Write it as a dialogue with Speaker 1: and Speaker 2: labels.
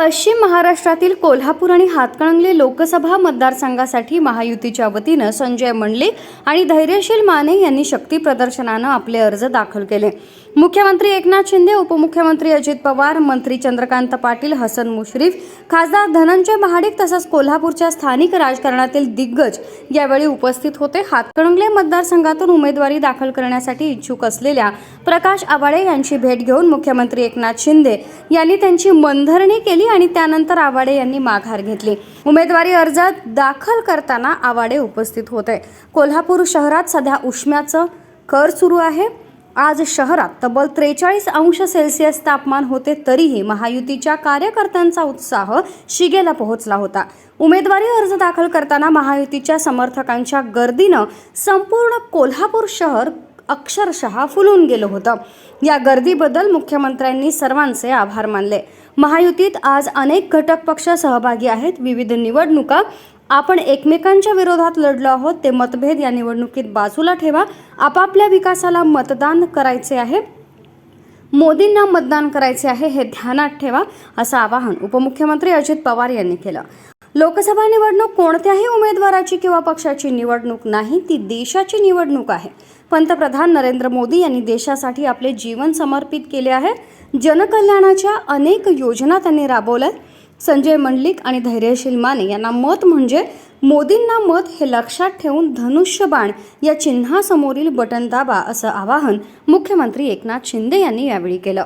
Speaker 1: पश्चिम महाराष्ट्रातील कोल्हापूर आणि हातकणंगले लोकसभा मतदारसंघासाठी महायुतीच्या वतीनं संजय मंडलिक आणि धैर्यशील माने यांनी शक्ती प्रदर्शनानं आपले अर्ज दाखल केले. मुख्यमंत्री एकनाथ शिंदे उपमुख्यमंत्री अजित पवार मंत्री चंद्रकांत पाटील हसन मुश्रीफ खासदार धनंजय महाडिक तसंच कोल्हापूरच्या स्थानिक राजकारणातील दिग्गज यावेळी उपस्थित होते. हातकणंगले मतदारसंघातून उमेदवारी दाखल करण्यासाठी इच्छुक असलेल्या प्रकाश आवाडे यांची भेट घेऊन मुख्यमंत्री एकनाथ शिंदे यांनी त्यांची मनधरणी केली आणि त्यानंतर आवाडे यांनी माघार घेतली. उमेदवारी अर्ज दाखल करताना आवाडे उपस्थित होते. कोल्हापूर शहरात सध्या उष्म्याचं कर सुरू आहे. आज शहरात तब्बल त्रेचाळीस अंश सेल्सिअस तापमान होते तरीही महायुतीच्या कार्यकर्त्यांचा उत्साह शिगेला पोहोचला होता. उमेदवारी अर्ज दाखल करताना महायुतीच्या समर्थकांच्या गर्दीनं संपूर्ण कोल्हापूर शहर अक्षरशः फुलून गेलं होतं. या गर्दीबद्दल मुख्यमंत्र्यांनी सर्वांचे आभार मानले. महायुतीत आज अनेक घटक पक्ष सहभागी आहेत. विविध निवडणुका. आपण एकमेकांच्या विरोधात लढलो आहोत. ते मतभेद या निवडणुकीत बाजूला ठेवा. आपापल्या विकासाला मतदान करायचे आहे. मोदींना मतदान करायचे आहे हे ध्यानात ठेवा असं आवाहन उपमुख्यमंत्री अजित पवार यांनी केलं. लोकसभा निवडणूक कोणत्याही उमेदवाराची किंवा पक्षाची निवडणूक नाही ती देशाची निवडणूक आहे. पंतप्रधान नरेंद्र मोदी यांनी देशासाठी आपले जीवन समर्पित केले आहे. जनकल्याणाच्या अनेक योजना त्यांनी राबवल्या संजय मंडलिक आणि धैर्यशील माने यांना मत म्हणजे मोदींना मत हे लक्षात ठेवून धनुष्यबाण या चिन्हासमोरील बटन दाबा असं आवाहन मुख्यमंत्री एकनाथ शिंदे यांनी यावेळी केलं.